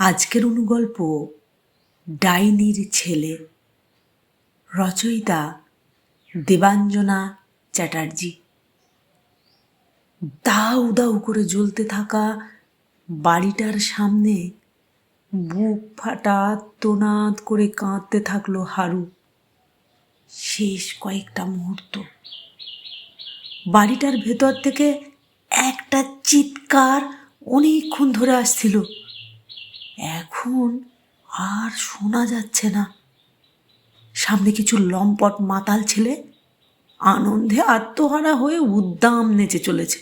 আজকের অনুগল্প, ডাইনির ছেলে, রচয়িতা দেবাঞ্জনা চ্যাটার্জি। দাউ দাউ করে জ্বলতে থাকা বাড়িটার সামনে বুক ফাটা তোনাদ করে কাঁদতে থাকল হারু। শেষ কয়েকটা মুহূর্ত। বাড়িটার ভেতর থেকে একটা চিৎকার অনেকক্ষণ ধরে আসছিল। এখন আর শোনা যাচ্ছে না। সামনে কিছু লম্পট মাতাল ছেলে আনন্দে আত্মহারা হয়ে উদ্দাম নেচে চলেছে।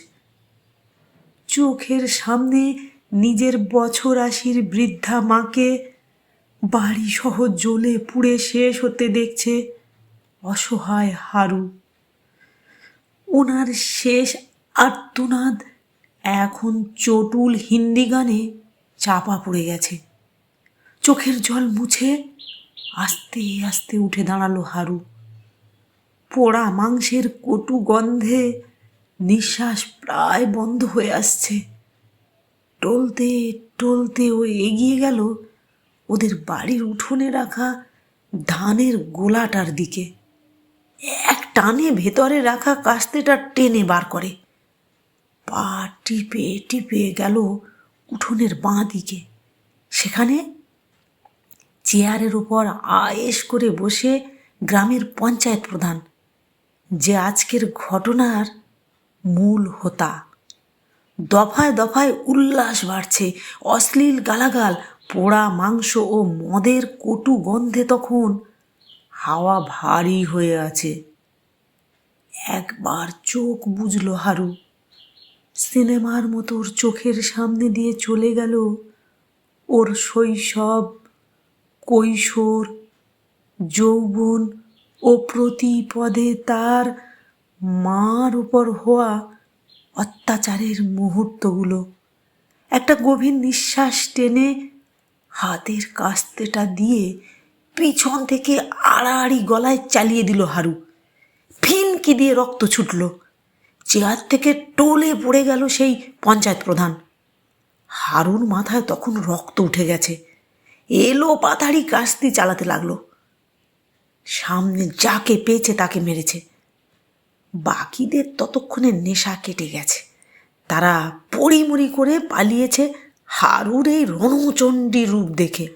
চোখের সামনে নিজের বছর আশির বৃদ্ধা মাকে বাড়ি সহ জ্বলে পুড়ে শেষ হতে দেখছে অসহায় হারু। ওনার শেষ আর্তনাদ এখন চটুল হিন্দি গানে চাপা পড়ে গেছে। চোখের জল মুছে আস্তে আস্তে উঠে দাঁড়াল হারু। পোড়া মাংসের কটু গন্ধে নিঃশ্বাস প্রায় বন্ধ হয়ে আসছে। টলতে টলতে ও এগিয়ে গেল ওদের বাড়ির উঠোনে রাখা ধানের গোলাটার দিকে। এক টানে ভেতরে রাখা কাস্তেটা টেনে বার করে। পা টিপে টিপে গেল উঠোনের বাঁ দিকে। সেখানে চেয়ারের ওপর আয়েস করে বসে গ্রামের পঞ্চায়েত প্রধান, যে আজকের ঘটনার মূল হোতা। দফায় দফায় উল্লাস বাড়ছে, অশ্লীল গালাগাল, পোড়া মাংস ও মদের কটু গন্ধে তখন হাওয়া ভারী হয়ে আছে। একবার চোখ বুঝলো হারু। সিনেমার মতো ওর চোখের সামনে দিয়ে চলে গেল ওর শৈশব, কৈশোর, যৌবন ও প্রতি পদে তার মার উপর হওয়া অত্যাচারের মুহূর্তগুলো। একটা গভীর নিঃশ্বাস টেনে হাতের কাস্তেটা দিয়ে পিছন থেকে আড়াআড়ি গলায় চালিয়ে দিল হারু। ফিনকি দিয়ে রক্ত ছুটল। চেয়ার থেকে টোলে পড়ে গেল সেই পঞ্চায়েত প্রধান। হারুর মাথায় তখন রক্ত উঠে গেছে। এলো পাতাড়ি কাস্তি চালাতে লাগল। সামনে যাকে পেয়েছে তাকে মেরেছে। বাকিদের ততক্ষণে নেশা কেটে গেছে। তারা পড়িমড়ি করে পালিয়েছে হারুর এই রণচণ্ডী রূপ দেখে।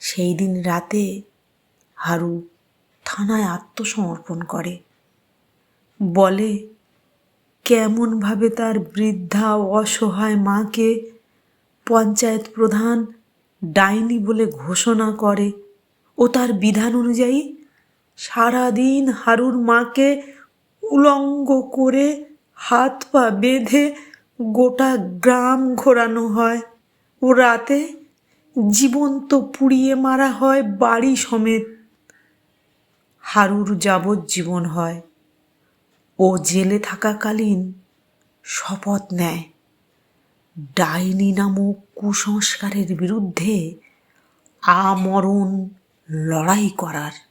সেই দিন রাতে হারু থানায় আত্মসমর্পণ করে। বলে কেমনভাবে তার বৃদ্ধা অসহায় মাকে পঞ্চায়েত প্রধান ডাইনি বলে ঘোষণা করে ও তার বিধান অনুযায়ী সারাদিন হারুর মাকে উলঙ্গ করে হাত পা বেঁধে গোটা গ্রাম ঘোরানো হয়। ও রাতে জীবন্ত পুড়িয়ে মারা হয় বাড়ি সমেত। হারুর যাবজ্জীবন হয়। ও জেলে থাকাকালীন শপথ নেয়। ডাইনি নামক কুসংস্কারের বিরুদ্ধে আমরণ লড়াই করার।